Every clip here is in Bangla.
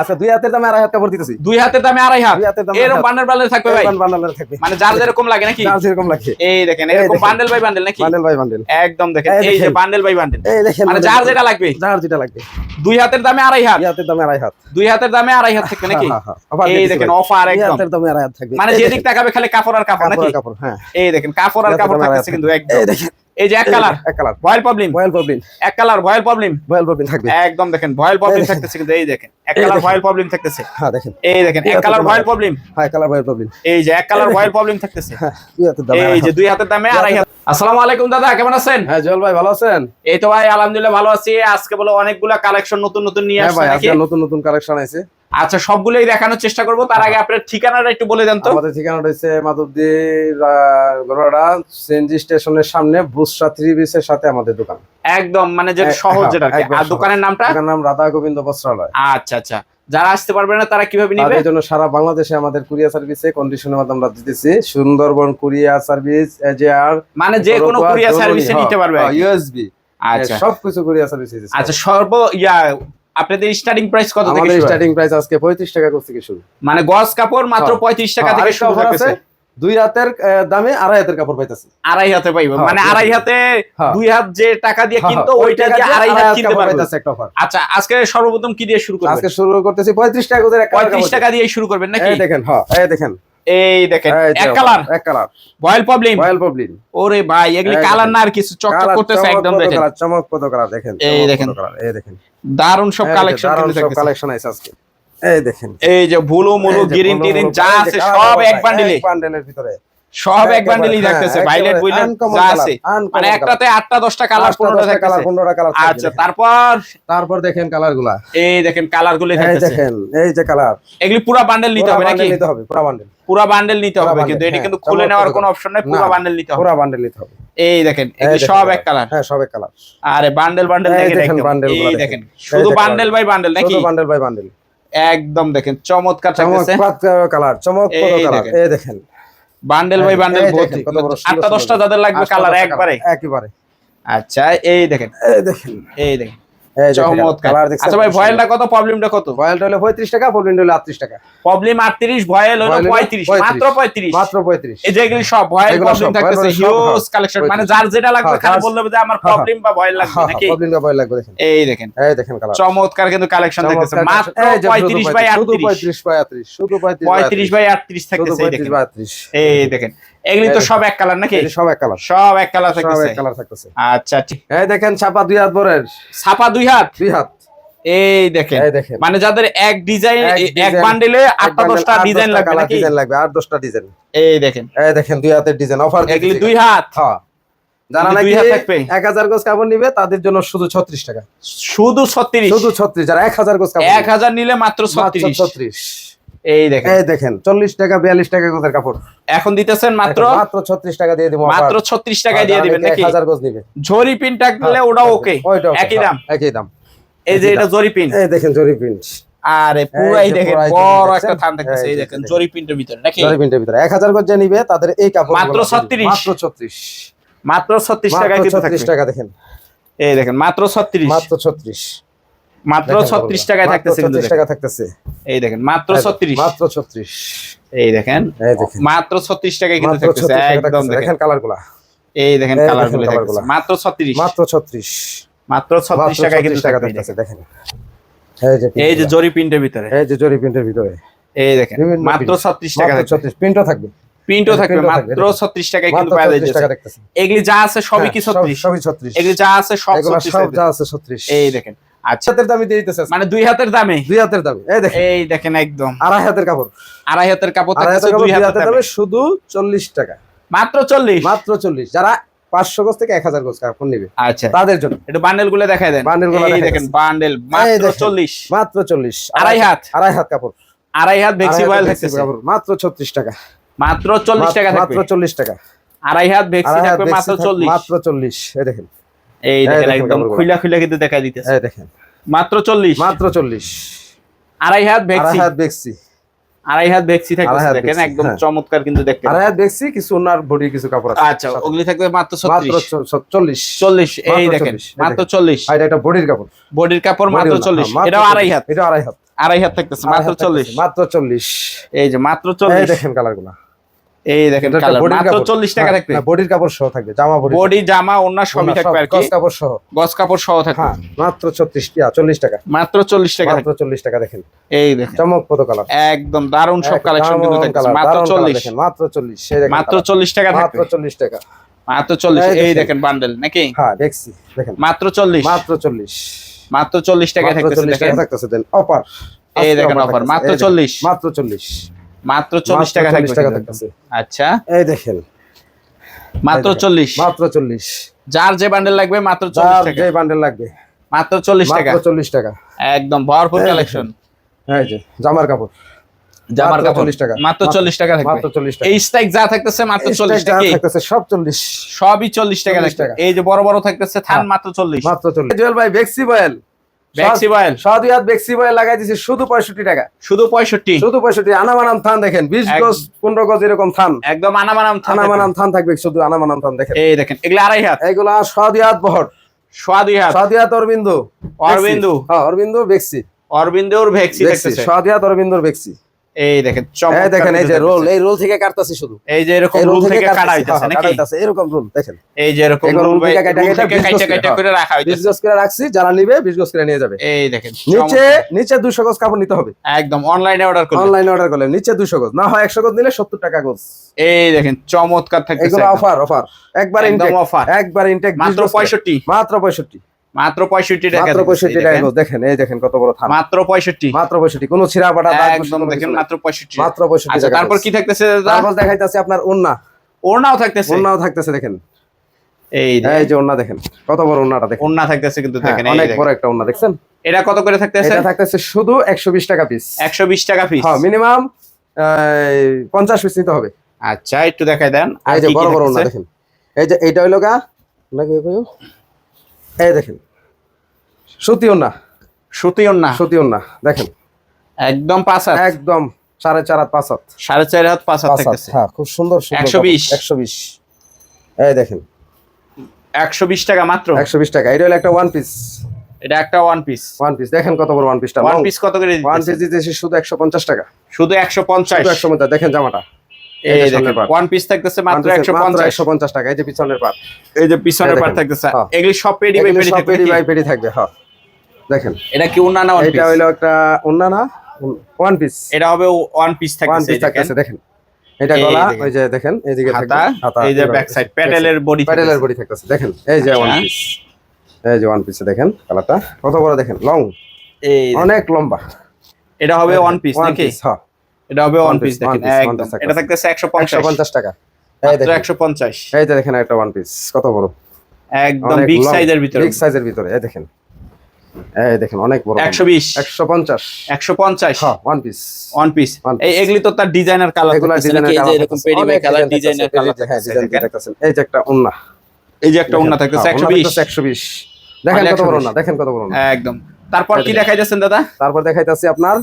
আচ্ছা দুই হাতের দামে আড়াই হাত কাপড় দিতেছি। দুই হাতের দামে আড়াই হাত? দুই হাতের দামে এরকম বান্ডেল বান্ডেল থাকবে ভাই? বান্ডেল বান্ডেল থাকবে। মানে যার যেরকম লাগে নাকি? যার যেরকম লাগছে এই দেখেন এরকম বান্ডেল বাই বান্ডেল নাকি? বান্ডেল বাই বান্ডেল একদম দেখেন এই এই যে বান্ডেল বাই বান্ডেল এই দেখেন মানে যার যেটা লাগবে? যার যেটা লাগবে। দুই হাতের দামে আড়াই হাত? দুই হাতের দামে আড়াই হাত। দুই হাতের দামে আড়াই হাত থাকবে নাকি? হ্যাঁ, হ্যাঁ, হ্যাঁ। এই দেখেন অফার একদম। হাতের দামে আড়াই হাত থাকবে। মানে যেদিক দেখেন, তাকাবে খালি কাপড় আর কাপড় নাকি? কাপড় হ্যাঁ। এই দেখেন কাপড় আর কাপড় থাকতেছে কিন্তু। একদম। এই দেখেন। এই যে এক কালার। এক colour. Voile problem. Boil problem. এক colour voile problem. Boil problem থাকবে। একদম দেখেন ভয়েল প্রবলেম থাকতেছে কিন্তু এই দেখেন এক কালার ভয়েল প্রবলেম থাকতেছে। হ্যাঁ দেখেন। এই দেখেন এক কালার ভয়েল প্রবলেম। হ্যাঁ কালার বয়েল প্রবলেম। এই যে এক কালার ভয়েল প্রবলেম থাকতেছে। হ্যাঁ এই যে দুই হাতের দামে আড়াই হাত। আসসালামু আলাইকুম দাদা কেমন আছেন? হ্যাঁ জল ভাই ভালো আছেন? এই তো ভাই আলহামদুলিল্লাহ ভালো আছি। আজকে বলে অনেকগুলা কালেকশন নতুন নতুন নিয়ে হ্যাঁ আসছে ভাই আজকে নতুন নতুন কালেকশন আছে আচ্ছা সবগুলোই দেখানোর চেষ্টা করব। তার আগে আপনার ঠিকানাটা একটু বলে দেন তো। আমাদের ঠিকানা রয়েছে মাধবদী গরুড়া সিএনজি স্টেশনের সামনে বুসরা থ্রি বিসের সাথে আমাদের দোকান। একদম মানে যেটা সহজ হ্যাঁ, যেটা আর। দোকানের নামটা? দোকানের নাম রাধা গোবিন্দ বস্ত্রালয়। আচ্ছা আচ্ছা। যারা আসতে পারবে না তারা কীভাবে নিবে? তাদের জন্য সারা বাংলাদেশে আমাদের কুরিয়ার সার্ভিসে কন্ডিশনের মাধ্যমে আমরা দিতেছি। সুন্দরবন কুরিয়ার সার্ভিস এজেআর মানে যে কোনো কুরিয়ার সার্ভিসে নিতে পারবে। ইউএসবি আচ্ছা। সব কিছু কুরিয়ার সার্ভিস আচ্ছা সর্ব ইয়া আপনাদের স্টার্টিং প্রাইস কত থেকে আমাদের স্টার্টিং প্রাইস আজকে পঁয়ত্রিশ টাকা করছে কি শুরু। মানে গজ কাপড় মাত্র হ্যাঁ। পঁয়ত্রিশ টাকা থেকে শুরু আছে। দুই হাতের দামে আড়াই হাতের কাপড় পাইতেছি। আড়াই হাতে পাইবে। হ্যাঁ, মানে আড়াই হাতে হ্যাঁ। দুই হাত যে টাকা দিয়ে হ্যাঁ, কিনতো হ্যাঁ, ওইটা দিয়ে আড়াই হাত কিনতে পারবে। একটা offer। আচ্ছা আজকে সর্বপ্রথম কি দিয়ে শুরু করবেন? আজকে শুরু করতেছি পঁয়ত্রিশ টাকা করে এক পঁয়ত্রিশ টাকা দিয়ে শুরু করবেন নাকি? এই দেখেন হ্যাঁ এই দেখেন। এই দেখেন এক কালার এক colour boil problem boil problem ওরে ভাই এগুলি কালার না আর কিছু চকচক করতেছে একদম দেখেন। কালার চমকপ্রদ কালার দেখেন এই দেখেন। এই দেখেন। দারুণ সব কালেকশন দারুণ কিন্তু সব কালেকশন আছে আজকে। এই দেখেন। এই যে ভুলো মুলো গ্রিন টিন টিরিন যা আছে সব এক বান্ডিলে বান্ডেলের ভিতরে। সব এক বান্ডিলই হ্যাঁ, থাকতেছে ভাইলেট বুইলেট যা আছে। মানে একটাতে আটটা দশটা কালার আটটা, পনেরোটা কালার থাকতেছে। পনেরোটা কালার আচ্ছা তারপর? তারপর দেখেন কালারগুলা। এই দেখেন কালারগুলো এই দেখেন এই যে কালার এগুলি পুরো বান্ডেল নিতে হবে নাকি? নিতে হবে পুরো বান্ডেল পুরো বান্ডেল নিতে হবে কিন্তু এটা হ্যাঁ, কিন্তু খুলে নেওয়ার কোনো অপশন নাই পুরো বান্ডেল নিতে হবে। পুরো বান্ডেল নিতে হবে। এই দেখেন এই এগুলি সব এক কালার হ্যাঁ সব এক কালার আরে বান্ডেল বান্ডেল এই দেখেন এই দেখেন। শুধু বান্ডেল বাই বান্ডেল নাকি? শুধু বান্ডেল বাই বান্ডেল একদম দেখেন চমৎকার থাকতেছে। চমৎকার কালার এই কালার এই দেখেন। বান্ডেল বাই বান্ডেল ভর্তি। আটটা দশটা যাদের লাগবে কালার একবারে। একেবারে। আচ্ছা এই দেখেন। এই দেখেন। এই দেখেন। আচ্ছা ভাই ভয়েলটা কত? প্রবলেমটা কত? ভয়েলটা হলো 35 টাকা প্রবলেমটা হলো 38 টাকা প্রবলেম 38 ভয়েল হলো ভয়েল হলো 35 35 মাত্র 35 মাত্র 35 এই যে সব ভয়েল প্রবলেম থাকতেছে হিউজ হ্যাঁ, কালেকশন মানে যার যেটা লাগবে হ্যাঁ, খালি বললে যে আমার হ্যাঁ, প্রবলেম বা ভয়েল লাগবে হ্যাঁ লাগবে দেখেন। এই দেখেন। এই দেখেন কালার চমৎকার কিন্তু কালেকশন চমৎকার মাত্র এই যে শুধু 35 বাই 35, 38 35 বাই 38 শুধু 35 35 বাই 38 থাকতেছে এই দেখেন। 35 বাই 38 এই দেখেন। এগুলি তো সব এক কালার নাকি? সব এক কালার সব এক কালার থাকতেছে এক কালার থাকতেছে। আচ্ছা ঠিক এই দেখেন ছাপা দুই হাত বরের। ছাপা দুই হাত? দুই হাত। এই দেখেন। মানে যাদের এক ডিজাইন এক এক বান্ডেলে আটটা দশটা ডিজাইন লাগবে নাকি? ডিজাইন লাগবে আর 10টা ডিজাইন এই দেখেন। এই দেখেন দুই হাতের ডিজাইন অফার এগুলি দুই হাত? হ্যাঁ। যারা এগুলি নাকি দুই হাত থাকবে? 1000 গজ কাপড় নিবে তাদের জন্য শুধু 36 টাকা। শুধু 36 শুধু 36 যারা 1000 গজ কাপড় এক হাজার নিলে মাত্র ছত্রিশ। 36 এই দেখেন। এই দেখেন 40 টাকা 42 টাকা গজের কাপড়। এখন দিতেছেন মাত্র? মাত্র 36 টাকা দিয়ে দিব মাত্র ছত্রিশ টাকায় দিয়ে দিবেন নাকি? 1000 গজ নিবে। জরি পিন থাকলে ওটা ওকে একই দাম? একই দাম। এই যে এটা জরি পিন। এই দেখেন জরি প্রিন্ট আরে পুরাই দেখেন বড় একটা থান থাকতেছে এই এই দেখেন দেখেন। জরি পিনটার ভিতরে নাকি? জরি প্রিন্টের ভিতরে। 1000 গজ যে নিবে তাদের এই কাপড় মাত্র 36 মাত্র 36 মাত্র ছত্রিশ মাত্র টাকায় কিন্তু 36 টাকা দেখেন। এই দেখেন মাত্র ছত্রিশ। মাত্র 36 মাত্র দেখেন ছত্রিশ কাপড়গুলো। টাকায় থাকতেছে কিন্তু 36 টাকা থাকতেছে। এই দেখেন মাত্র ছত্রিশ। মাত্র 36 এই দেখেন এই দেখেন। মাত্র ছত্রিশ টাকায় কিন্তু থাকতেছে একদম দেখেন। কালারগুলা। এই দেখেন এই কালার দেখেনগুলো colour গুলা। মাত্র ছত্রিশ। মাত্র 36 মাত্র ছত্রিশ মাত্র টাকায় কিন্তু টাকা থাকতেছে। দেখেন। এই যে জরি প্রিন্টের ভিতরে। এই যে জরি প্রিন্টের ভিতরে। এই দেখেন মাত্র print। ছত্রিশ টাকা মাত্র থাকবে 36 প্রিন্টও থাকবে। প্রিন্টও থাকবে মাত্র দেখেন। ছত্রিশ টাকায় কিন্তু পাওয়া 36 যাচ্ছে এগুলি যা আছে সবই কি হ্যাঁ, সব- ছত্রিশ? সবই 36 এগুলি যা আছে সব এগুলা ছত্রিশ সব যা আছে 36 এই দেখেন। আচ্ছা। হাতের দামে দিয়ে দিতেছে মানে দুই হাতের দামে? দুই হাতের দামে। এই দেখেন। এই দেখেন একদম। আড়াই হাতের কাপড়। আড়াই হাতের কাপড় আড়াই থাকতেছে হাতের কাপড় দুই দুই হাতের হাতের দামে দামে। শুধু 40 টাকা। মাত্র চল্লিশ? মাত্র 40 যারা 500 গজ থেকে 1000 গজ কাপড় নেবে আচ্ছা। তাদের জন্য। একটু বান্ডেলগুলো দেখাই দেন Bundle গুলো দেখেন বান্ডেল মাত্র দেখেন। চল্লিশ। মাত্র 40 আড়াই হাত? আড়াই হাত কাপড়। আড়াই হাত ভেক্সি বয়েল কাপড়। মাত্র 36 টাকা। মাত্র চল্লিশ টাকা থাকবে। মাত্র 40 টাকা। আড়াই হাত ভেক্সি থাকবে মাত্র থাক- চল্লিশ। মাত্র 40 এই দেখেন। এই দেখেন একদম। খুইলা খুইলা কিন্তু দেখাই দিতেছে। দেখেন। মাত্র চল্লিশ। মাত্র 40 আড়াই হাত ভেক্সি। আড়াই হাত ভেক্সি। আড়াই হাত ভেক্সি আড়াই দেখেন একদম। চমৎকার কিন্তু দেখতে আড়াই হাত ভেক্সি কিছু ওনার বডি কিছু কাপড় আছে। আচ্ছা ওগুলি থাকবে মাত্র মাত্র ছত্রিশ চ- 40 চল্লিশ। এই দেখেন মাত্র দেখেন। চল্লিশ। আর এটা একটা বডির কাপড়। বডির কাপড় মাত্র বডির না, চল্লিশ। হ্যাঁ, মাত্র এটাও আড়াই হাত। এটা আড়াই হাত। আড়াই হাত থাকতেছে মাত্র হাত চল্লিশ। থাকতেছে, মাত্র চল্লিশ। এই যে মাত্র এই চল্লিশ। দেখেন কালারগুলা। এই দেখেন মাত্র টাকা হ্যাঁ, থাকবে হ্যাঁ, বডির কাপড় সহ থাকবে জামা বডি বডি জামা ওনার সবই থাকবে আর গস কাপড় সহ। গস কাপড় সহ থাকবে। হ্যাঁ মাত্র ছত্রিশ টাকা চল্লিশ টাকা। মাত্র চল্লিশ টাকা মাত্র চল্লিশ টাকা দেখেন। এই দেখেন। চমকপ্রদ কালার। একদম দারুণ সব কালেকশন কিন্তু দারুণ মাত্র দারুণ colour চল্লিশ। দেখেন, মাত্র চল্লিশ। দেখেন মাত্র colour। চল্লিশ টাকা মাত্র থাকবে চল্লিশ টাকা। মাত্র চল্লিশ। এই এই দেখেন। বান্ডেল নাকি? হ্যাঁ দেখছি দেখেন। মাত্র চল্লিশ। মাত্র চল্লিশ। মাত্র চল্লিশ টাকা থাকতেছে দেখেন। থাকতেছে দেন। অফার। এই দেখেন offer, মাত্র 40 মাত্র চল্লিশ। মাত্র চল্লিশ টাকা থাকবে আচ্ছা। এই দেখেন। মাত্র এই দেখেন, চল্লিশ। মাত্র চল্লিশ। যার যে বান্ডেল লাগবে মাত্র যার চল্লিশ টাকা। যে বান্ডেল লাগবে। মাত্র চল্লিশ টাকা। মাত্র চল্লিশ টাকা। একদম ভরপুর কালেকশন এই যে জামার কাপড়। জামার কাপড়। 40 টাকা। মাত্র মাত্র- চল্লিশ টাকা থাকবে। মাত্র টাকা। এই স্ট্রাইক যা থাকতেছে মাত্র এই চল্লিশ স্টাইল যা টাকা থাকতেছে সব চল্লিশ। সবই চল্লিশ টাকা 40 টাকা। এই যে বড় বড় থাকতেছে থান হ্যাঁ। মাত্র চল্লিশ। মাত্র চল্লিশ। জুয়েল ভাই বেক্সি বয়েল ব্যাক্সি বয়েল সাদু হাত বেক্সি বয়েল লাগাই দিছি শুধু পঁয়ষট্টি টাকা। শুধু পঁয়ষট্টি। শুধু পঁয়ষট্টি আনামানাম থান দেখেন বিশ এক- গজ পনেরো গজ এরকম থান। একদম আনামানাম থান থাকবে। আনামানাম থান থাকবে শুধু আনামানাম থান দেখেন। এই দেখেন এগুলো আড়াই হাত। এইগুলা সাদিয়াত বহর। অরবিন্দ। অরবিন্দ। অরবিন্দু। হ্যাঁ বেক্সি অরবিন্দর ভ্যাক্সি সাদিয়াত এই দেখেন এই দেখেন এই যে রোল এই রোল থেকে কাটতাছি শুধু। এই যে এরকম রুল থেকে কাটা হইতাছে হ্যাঁ, নাকি? এরকম রোল দেখেন। এই যে এরকম রুল থেকে কাটা কাটা গজ কাইটা করে, রাখা বিশ হইতাছে। গজ করে রাখছি যারা নিবে বিশ গজ করে নিয়ে যাবে। এই দেখেন নিচে নিচে দুশো গজ কাপড় নিতে হবে। একদম অনলাইনে অর্ডার করুন অনলাইনে অর্ডার করলে নিচে দুশো গজ না হয় একশো গজ নিলে সত্তর টাকা গজ। এই দেখেন চমৎকার থাকতেছে এগুলো অফার অফার একবার একদম ইনটেক একবার ইনটেক মাত্র পঁয়ষট্টি। মাত্র পঁয়ষট্টি। মাত্র পঁয়ষট্টি টাকা মাত্র দিতেছে, পঁয়ষট্টি এই টাকা দেখেন। এই দেখেন কত বড় থান। মাত্র পঁয়ষট্টি। মাত্র পঁয়ষট্টি। কোনো ছিঁড়া পাটা দাগ একদম দেখেন মাত্র পঁয়ষট্টি। মাত্র পঁয়ষট্টি আচ্ছা তারপর কি থাকতেছে তারপর দেখাইতেছে আপনার ওন্না ওড়নাও থাকতেছে? ওন্নাও থাকতেছে দেখেন। এই এই যে ওন্না দেখেন। কত বড় ওন্নাটা দেখেন। ওড়না থাকতেছে কিন্তু হ্যাঁ, দেখেন এই অনেক বড় একটা ওন্না দেখছেন? এটা কত করে থাকতেছে? এটা থাকতেছে শুধু একশো বিশ টাকা পিস একশো বিশ টাকা পিস হ্যাঁ মিনিমাম পঞ্চাশ পিস নিতে হবে। আচ্ছা একটু দেখাই দেন। এই যে বড় বড় ওন্না দেখেন। এই যে এইটা হইল গা নাকি এই দেখেন। সুতি ওন্না সুতি ওড়না সুতি ওন্না দেখেন। একদম পাঁচ হাত। একদম সাড়ে চার হাত পাঁচ হাত। সাড়ে চার হাত পাঁচ হাত হ্যাঁ খুব সুন্দর 120 একশো বিশ। এই দেখেন। একশো বিশ টাকা মাত্র। একশো বিশ টাকা। এটা হলো একটা ওয়ান পিস এটা একটা ওয়ান পিস ওয়ান পিস দেখেন কত বড় ওয়ান পিসটা ওয়ান পিস কত করে ওয়ান? পিস দিতেছি শুধু একশো পঞ্চাশ টাকা। শুধু একশো পঞ্চাশ। একশো পঞ্চাশ। দেখেন জামাটা। এই দেখেন ওয়ান পিস থাকতেছে মাত্র টাকা এই যে পিছনের পাট। এই যে পিছনের এই থাকতেছে। হ্যাঁ। এগুলি সব পেডি বাই পেডি থাকবে পেডি বাই পেডি থাকবে হ্যাঁ। দেখেন। এটা কি না এটা একটা না ওয়ান পিস এটা হবে ওয়ান পিস থাকতেছে দেখেন। থাকতেছে দেখেন। এটা গলা ওই যে দেখেন এইদিকে হাতা হাতা এই যে ব্যাক সাইড প্যাডেলের বডি প্যাডেলের বডি থাকতেছে। দেখেন। এই যে ওয়ান। পিস এই যে ওয়ান পিসে দেখেন কালারটা। কত বড় দেখেন? লং এই অনেক লম্বা। এটা হবে ওয়ান পিস ওয়ান নাকি? পিস হ্যাঁ। এটা হবে ওয়ান পিস দেখেন একদম। এটা থাকতেছে একশো একশো পঞ্চাশ পঞ্চাশ টাকা। এই মাত্র দেখেন। একশো পঞ্চাশ। এই দেখেন একটা ওয়ান পিস কত বড়। একদম বিগ সাইজের ভিতরে। বিগ সাইজের ভিতরে এই দেখেন। এই দেখেন অনেক বড়। একশো বিশ। একশো পঞ্চাশ। একশো পঞ্চাশ। হ্যাঁ ওয়ান পিস ওয়ান পিস এই এগুলি তো তার ডিজাইনার কালার এগুলা ডিজাইনের এই যে এরকম পেডি বাই কালার ডিজাইনার কালার হ্যাঁ ডিজাইন দেখতেছেন এই যে একটা ওন্না এই যে একটা ওন্না থাকতেছে একশো বিশ। একশো বিশ। দেখেন মানে কত বড় 120 না দেখেন কত বড় না একদম। তারপর কি দেখেন। দেখাই যাচ্ছেন দাদা? তারপর দেখাইতাছি আপনার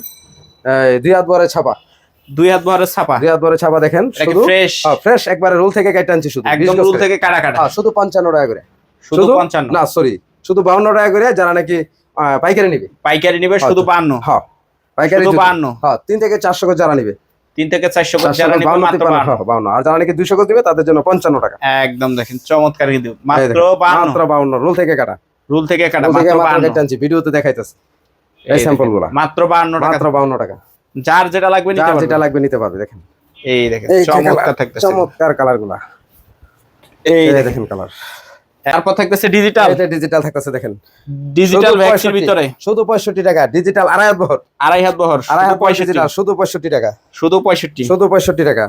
দুই হাত বরে ছাপা। দুই হাত বহরের ছাপা। দুই হাত বরে ছাপা দেখেন শুধু? ফ্রেশ ফ্রেশ একবারে রোল থেকে কেটে আনছি শুধু। একদম 20 গজ রুল থেকে কাটা কাটা। শুধু পঞ্চান্ন টাকা করে। শুধু পঞ্চান্ন। না সরি শুধু বাউন্ন টাকা করে যারা নাকি পাইকারি নিবে। পাইকারি নিবে শুধু বান্ন হ্যাঁ পাইকারি শুধু যদি- 52 হ্যাঁ তিন থেকে চারশো করে যারা নিবে। তিন থেকে চারশো চারশো যারা করে নিবে মাত্র তিপ্পান্ন, বান্ন হ্যাঁ, বাউন্ন। আর যারা নাকি দুশো করে দিবে তাদের জন্য পঞ্চান্ন টাকা। একদম দেখেন চমৎকার কিন্তু। মাত্র দেখেন, বান্ন মাত্র বাউন্ন রোল থেকে কাটা। রুল থেকে কাটা মাত্র মাত্র বান্ন কেটে আনছি ভিডিওতে দেখাইতেছে। এই এই স্যাম্পল দেখেন, গুলা। মাত্র বান্ন টাকা। মাত্র বাউন্ন টাকা। যার যেটা লাগবে নিতে পারবে। যেটা লাগবে নিতে পারবে দেখেন। এই দেখেন চমৎকার থাকতেছে। চমৎকার কালারগুলা এই দেখেন। কালার। তারপর থাকতেছে ডিজিটাল এটা ডিজিটাল থাকতেছে দেখেন। ডিজিটাল 65 ভিতরে। শুধু পঁয়ষট্টি টাকা ডিজিটাল আড়াই হাত বহর। আড়াই হাত বহর আড়াই শুধু হাত ডিজিটাল শুধু পঁয়ষট্টি টাকা। শুধু পঁয়ষট্টি। শুধু পঁয়ষট্টি টাকা।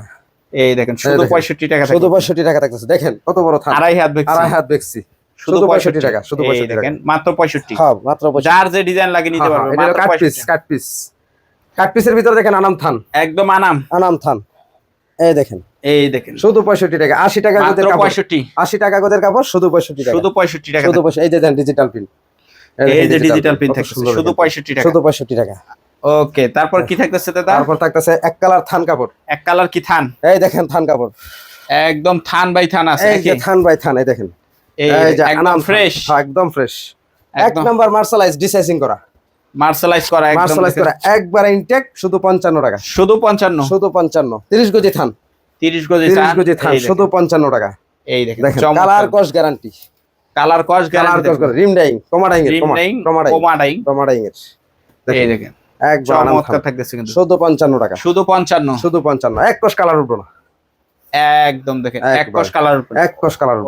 এই দেখেন শুধু দেখেন। পঁয়ষট্টি টাকা শুধু থাকবে। পঁয়ষট্টি টাকা থাকতেছে দেখেন কত বড় থান। আড়াই হাত ভ্যাকসি আড়াই হাত দেখছি শুধু পঁয়ষট্টি টাকা শুধু এই পঁয়ষট্টি টাকা। দেখেন মাত্র পঁয়ষট্টি। হ্যাঁ মাত্র পঁয়ষট্টি। যার যে ডিজাইন লাগে নিতে হ্যাঁ, পারবে হ্যাঁ, এটা কাট পিস কাট পিস কাট পিসের ভিতরে দেখেন আনাম থান। একদম আনাম। আনাম থান। এই দেখেন। এই দেখেন। শুধু পঁয়ষট্টি টাকা। আশি টাকা গোদের কাপড়। পঁয়ষট্টি। আশি টাকা গোদের কাপড় শুধু পঁয়ষট্টি টাকা। শুধু পঁয়ষট্টি টাকা শুধু এই দেন ডিজিটাল পিন এই যে ডিজিটাল পিন থাকছে শুধু পঁয়ষট্টি টাকা। শুধু পঁয়ষট্টি টাকা। ওকে তারপর কি থাকতেছে দাদা? তারপর থাকতেছে এক কালার থান কাপড়। এক কালার কি থান? এই দেখেন থান কাপড়। একদম থান বাই থান আছে এই যে থান বাই থান এই দেখেন। এই যে একদম ফ্রেশ ফ্রেশ একদম ফ্রেশ এক নাম্বার মার্শালাইজ ডিসাইজিং করা। মার্শালাইজ করা দেখেন। করা একবার ইনটেক শুধু পঞ্চান্ন টাকা। শুধু পঞ্চান্ন? শুধু পঞ্চান্ন। তিরিশ গজি থান। তিরিশ গজি তিরিশ চান, গজি থান শুধু পঞ্চান্ন টাকা। এই দেখেন কালার কস গ্যারান্টি কালার কস কালার গ্যারান্টি কস রিম ডাইং কমা ডাইং রিম নেই কমা ডাইং কোমা ডাইং কমা ডাইং এর। এই দেখেন। একবার চমৎকার থাকতেছে কিন্তু। শুধু পঞ্চান্ন টাকা। শুধু পঞ্চান্ন। শুধু পঞ্চান্ন। এক কস কালার উঠবো না। একদম দেখেন এক। কস কালার এক কস কালার